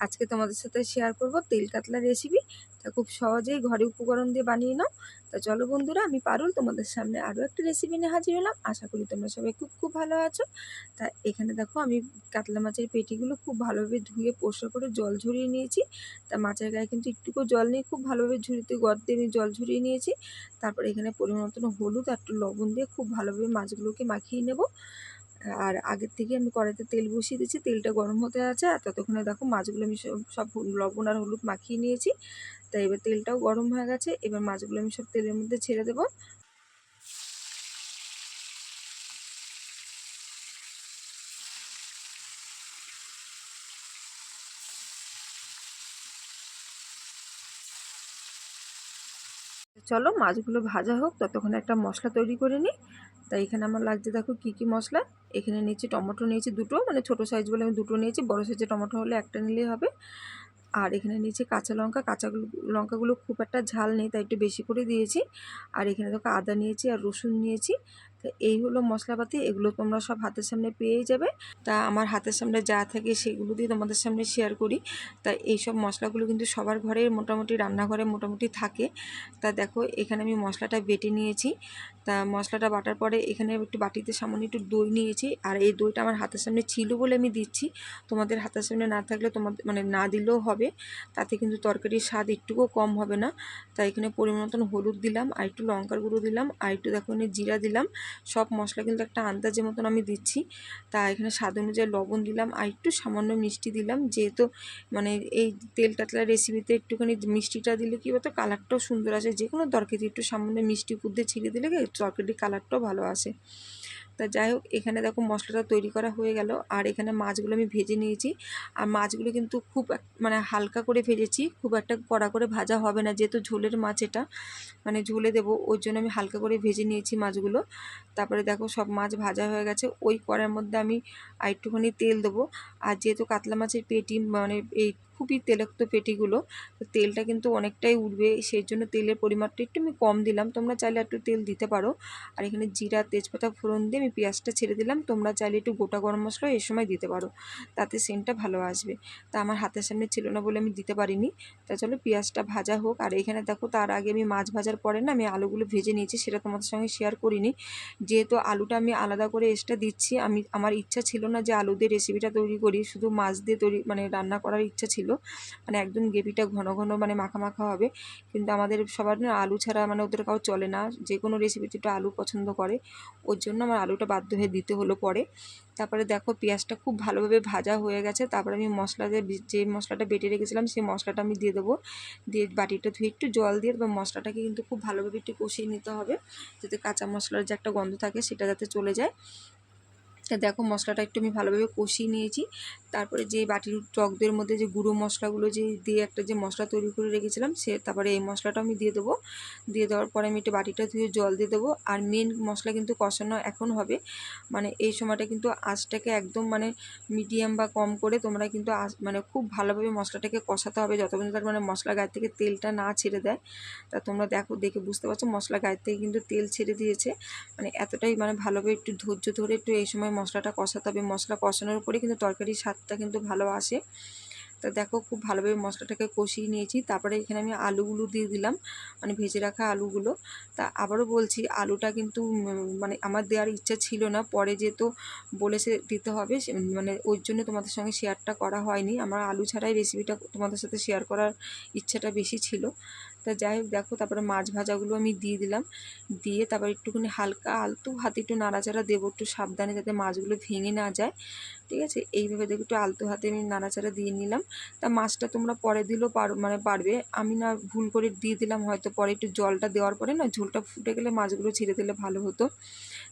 আজকে তোমাদের সাথে শেয়ার করব তেল কাতলা রেসিপি তা খুব সহজেই ঘরে উপকরণ দিয়ে বানিয়ে নাও। তা চলো বন্ধুরা, আমি পারুল, তোমাদের সামনে আরও একটা রেসিপি নিয়ে হাজির হলাম। আশা করি তোমরা সবাই খুব খুব ভালো আছো। তা এখানে দেখো, আমি কাতলা মাছের পেটিগুলো খুব ভালোভাবে ধুয়ে পরিষ্কার করে জল ঝরিয়ে নিয়েছি। তা মাছের গায়ে কিন্তু একটুকু জল নিয়ে খুব ভালোভাবে ঝুড়িতে গর্ত আমি জল ঝরিয়ে নিয়েছি। তারপর এখানে পরিমাণ মতন হলুদ আর একটু লবণ দিয়ে খুব ভালোভাবে মাছগুলোকে মাখিয়ে নেব। আর আগের থেকে আমি কড়াইতে তেল বসিয়ে দিয়েছি, তেলটা গরম হতে আছে আর ততক্ষণে দেখো মাছগুলো আমি সব লবণ আর হলুদ মাখিয়ে নিয়েছি। তাই এবার তেলটাও গরম হয়ে গেছে, এবার মাছগুলো আমি সব তেলের মধ্যে ছেড়ে দেবো। চলো মাছগুলো ভাজা হোক, ততক্ষণে একটা মশলা তৈরি করে নিই। তাই এখানে আমার লাগছে দেখো কী কী মশলা। এখানে নিয়েছি টমেটো, নিয়েছি দুটো মানে ছোটো সাইজ বলে আমি দুটো নিয়েছি, বড়ো সাইজে টমেটো হলে একটা নিলেই হবে। আর এখানে নিয়েছি কাঁচা লঙ্কা, কাঁচা লঙ্কাগুলো খুব একটা ঝাল নেই, তাই একটু বেশি করে দিয়েছি। আর এখানে দেখো আদা নিয়েছি আর রসুন নিয়েছি। এই হলো মশলাপাতি, এগুলো তোমরা সব হাতের সামনে পেয়েই যাবে। তা আমার হাতের সামনে যা থাকে সেগুলো দিয়ে তোমাদের সামনে শেয়ার করি। তা এইসব মশলাগুলো কিন্তু সবার ঘরে মোটামুটি রান্নাঘরে মোটামুটি থাকে। তা দেখো, এখানে আমি মশলাটা বেটে নিয়েছি। তা মশলাটা বাটার পরে এখানে একটু বাটিতে সামান্য একটু দই নিয়েছি। আর এই দইটা আমার হাতের সামনে ছিল বলে আমি দিচ্ছি। তোমাদের হাতের সামনে না থাকলে তোমাদের মানে না দিলেও হবে। তাতে কিন্তু তরকারির স্বাদ একটুকুও কম হবে না। তাই এখানে পরিমাণ মতন হলুদ দিলাম, আর একটু লঙ্কার গুঁড়ো দিলাম, আর একটু দেখো জিরা দিলাম। সব মশলা কিন্তু একটা আন্দাজের মতন আমি দিচ্ছি। তা এখানে স্বাদ অনুযায়ী লবণ দিলাম আর একটু সামান্য মিষ্টি দিলাম। যেহেতু মানে এই তেল টাতলা রেসিপিতে একটুখানি মিষ্টিটা দিলে কী বলতো কালারটাও সুন্দর আসে। যে কোনো দরকারি একটু সামান্য মিষ্টি কুদ্দে ছিঁড়ে দিলে তরকারির কালারটাও ভালো আসে। তা যাই হোক, এখানে দেখো মশলাটা তৈরি করা হয়ে গেল। আর এখানে মাছগুলো আমি ভেজে নিয়েছি। আর মাছগুলো কিন্তু খুব মানে হালকা করে ভেজেছি। খুব একটা কড়া করে ভাজা হবে না, যেহেতু ঝোলের মাছ এটা। মানে ঝোলে দেবো, ওই জন্য আমি হালকা করে ভেজে নিয়েছি মাছগুলো। তারপরে দেখো সব মাছ ভাজা হয়ে গেছে। ওই কড়ার মধ্যে আমি আর একটুখানি তেল দেবো। আর যেহেতু কাতলা মাছের পেটি মানে এই খুবই তেলাক্ত পেটিগুলো। তো তেলটা কিন্তু অনেকটাই উঠবে সেই জন্য তেলের পরিমাণটা একটু আমি কম দিলাম। তোমরা চাইলে একটু তেল দিতে পারো। আর এখানে জিরা, তেজপাতা, ফোড়ন দিয়ে আমি পেঁয়াজটা ছেড়ে দিলাম। তোমরা চাইলে একটু গোটা গরম মশলা এই সময় দিতে পারো। তাতে সেন্টটা ভালো আসবে। তা আমার হাতের সামনে ছিল না বলে আমি দিতে পারিনি। তা চলো পেঁয়াজটা ভাজা হোক। আর এখানে দেখো, তার আগে আমি মাছ ভাজার পরে না আমি আলুগুলো ভেজে নিয়েছি, সেটা তোমাদের সঙ্গে শেয়ার করিনি। যেহেতু আলুটা আমি আলাদা করে এক্সট্রা দিচ্ছি, আমি, আমার ইচ্ছা ছিল না যে আলু দিয়ে রেসিপিটা তৈরি করি। শুধু মাছ দিয়ে তৈরি মানে রান্না করার ইচ্ছা ছিল। মানে একদম গ্রেভিটা ঘন ঘন মানে মাখা মাখা হবে। কিন্তু আমাদের সবার না আলু ছাড়া মানে ওদের কাউ চলে না। যে কোনো রেসিপিতে একটু আলু পছন্দ করে। ওর জন্য আমার আলুটা বাধ্য হয়ে দিতে হলো পরে। তারপরে দেখো পেঁয়াজটা খুব ভালোভাবে ভাজা হয়ে গেছে। তারপরে আমি মশলা যে মশলাটা বেটে রেখেছিলাম সেই মশলাটা আমি দিয়ে দেবো। দিয়ে বাটিটা ধুয়ে একটু জল দিয়ে বা মশলাটাকে কিন্তু খুব ভালোভাবে একটু কষিয়ে নিতে হবে। যাতে কাঁচা মশলার যে একটা গন্ধ থাকে সেটা যাতে চলে যায়। তা দেখো মশলাটা একটু আমি ভালোভাবে কষিয়ে নিয়েছি। তারপরে যে বাটির টকদের মধ্যে যে গুঁড়ো মশলাগুলো যে দিয়ে একটা যে মশলা তৈরি করে রেখেছিলাম, সে তারপরে এই মশলাটা আমি দিয়ে দেবো। দিয়ে দেওয়ার পরে আমি একটু বাটিটা ধুয়ে জল দিয়ে দেবো। আর মেন মশলা কিন্তু কষানো এখন হবে। মানে এই সময়টা কিন্তু আঁচটাকে একদম মানে মিডিয়াম বা কম করে তোমরা কিন্তু মানে খুব ভালোভাবে মশলাটাকে কষাতে হবে। যতক্ষণ তার মানে মশলা গায়ের থেকে তেলটা না ছেড়ে দেয়। তা তোমরা দেখো, দেখে বুঝতে পারছ মশলা গায়ের থেকে কিন্তু তেল ছেড়ে দিয়েছে। মানে এতটাই মানে ভালোভাবে একটু ধৈর্য ধরে একটু এই সময় মশলাটা কষাতে হবে। মশলা কষানোর পরে কিন্তু তরকারির স্বাদটা কিন্তু ভালো আসে। তা দেখো খুব ভালোভাবে মশলাটাকে কষিয়ে নিয়েছি। তারপরে এখানে আমি আলুগুলো দিয়ে দিলাম মানে ভেজে রাখা আলুগুলো। তা আবারও বলছি, আলুটা কিন্তু মানে আমার দেওয়ার ইচ্ছা ছিল না। পরে যেহেতু বলেছে দিতে হবে মানে ওই জন্য তোমাদের সঙ্গে শেয়ারটা করা হয়নি। আমার আলু ছাড়াই রেসিপিটা তোমাদের সাথে শেয়ার করার ইচ্ছাটা বেশি ছিল। তা যাই হোক, দেখো তারপরে মাছ ভাজাগুলো আমি দিয়ে দিলাম। দিয়ে তারপর একটুখানি হালকা আলতু হাতে একটু নাড়াচাড়া দেবো, একটু সাবধানে যাতে মাছগুলো ভেঙে না যায়। ঠিক আছে? এইভাবে দেখো একটু আলতো হাতে আমি নাড়াচাড়া দিয়ে নিলাম। তা মাছটা তোমরা পরে দিলেও পার মানে পারবে। আমি না ভুল করে দিয়ে দিলাম, হয়তো পরে একটু জলটা দেওয়ার পরে না ঝোলটা ফুটে গেলে মাছগুলো ছেড়ে দিলে ভালো হতো।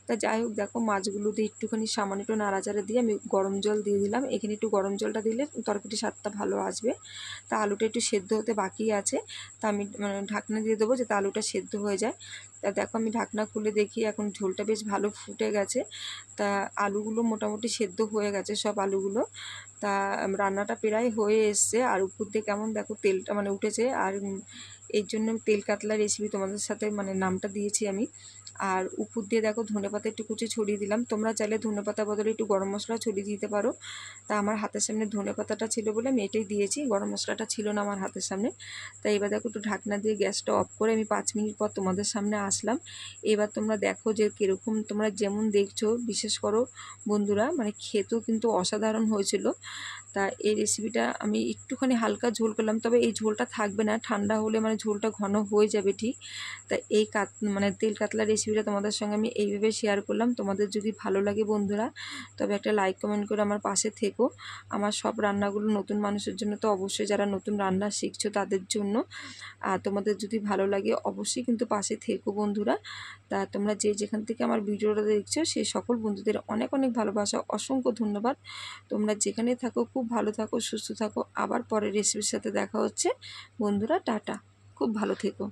তা যাই হোক, দেখো মাছগুলো দিয়ে একটুখানি সামান্য একটু নাড়াচাড়া দিয়ে আমি গরম জল দিয়ে দিলাম। এখানে একটু গরম জলটা দিলে তরকারির স্বাদটা ভালো আসবে। তা আলুটা একটু সেদ্ধ হতে বাকি আছে। তা আমি মানে ঢাকনা দিয়ে দেবো যাতে আলুটা সেদ্ধ হয়ে যায়। তা দেখো আমি ঢাকনা খুলে দেখি, এখন ঝোলটা বেশ ভালো ফুটে গেছে। তা আলুগুলো মোটামুটি সেদ্ধ হয়ে গেছে সব আলুগুলো। তা রান্নাটা প্রায় হয়ে এসছে। আর উপর দিয়ে কেমন দেখো তেলটা মানে উঠেছে। আর এর জন্য তেল কাতলা রেসিপি তোমাদের সাথে মানে নামটা দিয়েছি আমি। আর উপর দিয়ে দেখো ধনে পাতা একটু কুচি ছড়িয়ে দিলাম। তোমরা চাইলে ধনে পাতা বদলে একটু গরম মশলা ছড়িয়ে দিতে পারো। তা আমার হাতের সামনে ধনে পাতাটা ছিল বলে আমি এটাই দিয়েছি, গরম মশলাটা ছিল না আমার হাতের সামনে। তাই এবার দেখো একটু ঢাকনা দিয়ে গ্যাসটা অফ করে আমি পাঁচ মিনিট পর তোমাদের সামনে আসলাম। এবার তোমরা দেখো যে কীরকম তোমরা যেমন দেখছ, বিশেষ করো বন্ধুরা মানে খেতেও কিন্তু অসাধারণ হয়েছিল। তা এই রেসিপিটা আমি একটুখানি হালকা ঝোল করলাম। তবে এই ঝোলটা থাকবে না, ঠান্ডা হলে মানে ঝোলটা ঘন হয়ে যাবে ঠিক। তা এই কাত মানে তেল কাতলা রেসিপিটা তোমাদের সঙ্গে আমি এইভাবে শেয়ার করলাম। তোমাদের যদি ভালো লাগে বন্ধুরা, তবে একটা লাইক কমেন্ট করে আমার পাশে থেকো। আমার সব রান্নাগুলো নতুন মানুষের জন্য তো অবশ্যই যারা নতুন রান্না শিখছো তাদের জন্য। আর তোমাদের যদি ভালো লাগে অবশ্যই কিন্তু পাশে থেকো বন্ধুরা। তা তোমরা যে যেখান থেকে আমার ভিডিওটা দেখছ সেই সকল বন্ধুদের অনেক অনেক ভালোবাসা, অসংখ্য ধন্যবাদ। তোমরা যেখানে থাকো, খুব ভালো থাকো, সুস্থ থাকো। আবার পরের রেসিপির সাথে দেখা হচ্ছে। বন্ধুরা, টাটা। খুব ভালো থেকো।